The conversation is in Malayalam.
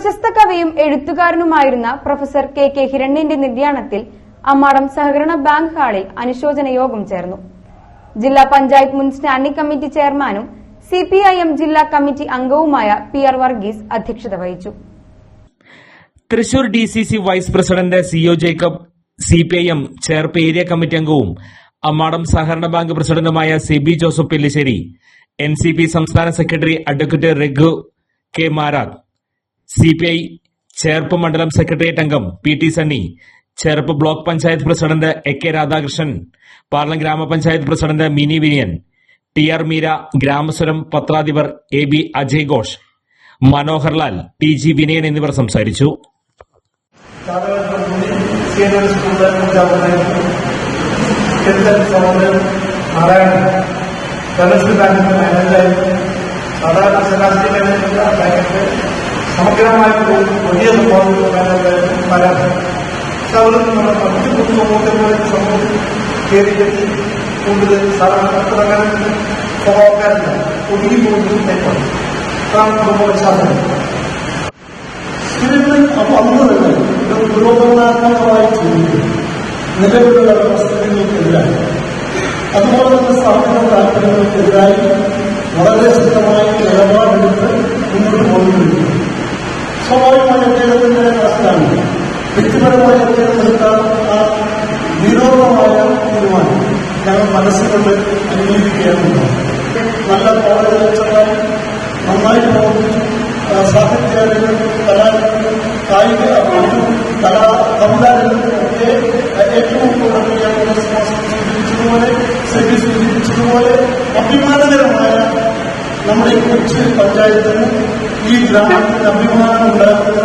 പ്രശസ്ത കവിയും എഴുത്തുകാരനുമായിരുന്ന പ്രൊഫസർ കെ കെ ഹിരണ്യന്റെ നിര്യാണത്തിൽ അമ്മാടം സഹകരണ ബാങ്ക് ഹാളിൽ അനുശോചന യോഗം ചേർന്നു. ജില്ലാ പഞ്ചായത്ത് മുൻ സ്റ്റാൻഡിംഗ് കമ്മിറ്റി ചെയർമാനും സി പി ഐ എം ജില്ലാ കമ്മിറ്റി അംഗവുമായ പി ആർ വർഗീസ് അധ്യക്ഷത വഹിച്ചു. Thrissur D C C vice president C O Jacob C P I M Cherpu area committee അംഗവും അമ്മാടം സഹകരണ ബാങ്ക് പ്രസിഡന്റുമായ C B Joseph Pellissery N C P സംസ്ഥാന secretary advocate Raghu K Marar C P I Cherpu മണ്ഡലം സെക്രട്ടേറിയറ്റ് അംഗം P T Sunny Cherpu block panchayat president A K Radhakrishnan Parlam ഗ്രാമപഞ്ചായത്ത് president Mini Viniyan T R Meera Gramaswaram പത്രാധിപർ A B Ajay Ghosh Manoharlal T G Vinayan എന്നിവർ സംസാരിച്ചു. സാധാരണ സമഗ്രമായിട്ട് വലിയ പക്ഷെ അവർ നമ്മുടെ മറ്റു പൊതുസമൂഹത്തിലെ സമൂഹത്തിൽ കയറിയിട്ട് കൂടുതൽ സാധാരണ സ്വഭാവക്കാരല്ല ഒതുങ്ങി പോകുന്നത് തെറ്റാണ് അതാണ് കുടുംബവിശ്വാസം ഇതിന് അന്ന് തന്നെ ഒരു പുരോഗമനാത്മകമായി ചിന്തിക്കും നിലവിലുള്ള വ്യവസ്ഥകൾക്കെതിരായി അതുപോലെ തന്നെ സ്ഥാപന താല്പര്യങ്ങൾക്കെതിരായി വളരെ ശക്തമായി നിലപാടെടുത്ത് മുന്നോട്ട് പോകുന്നുണ്ട് സ്വാഭാവികമായി അദ്ദേഹത്തിന്റെ ക്ലാസ്സിലാണ് വ്യക്തിപരമായ അദ്ദേഹം എടുത്ത ആ വിരോധമായ തീരുമാനം ഞങ്ങൾ മനസ്സുകൊണ്ട് അംഗീകരിക്കുകയാണ് നല്ല കോളേജ് ലെക്ചറായി നന്നായി പ്രവർത്തിച്ചു ആ, സാഹിത്യരംഗം കലാരംഗം കായിക രംഗം, കലാ കവിതാരംഗത്തൊക്കെ ഏറ്റവും കൂടുതൽ ഉയർന്ന വിശ്വാസം സൂചിപ്പിച്ചതുപോലെ സെബി സൂചിപ്പിച്ചതുപോലെ അഭിമാനകരമായ നമ്മുടെ ഈ കൊച്ചു പഞ്ചായത്തിന് ഈ ഗ്രാമത്തിന് അഭിമാനം ഉണ്ടാക്കുന്ന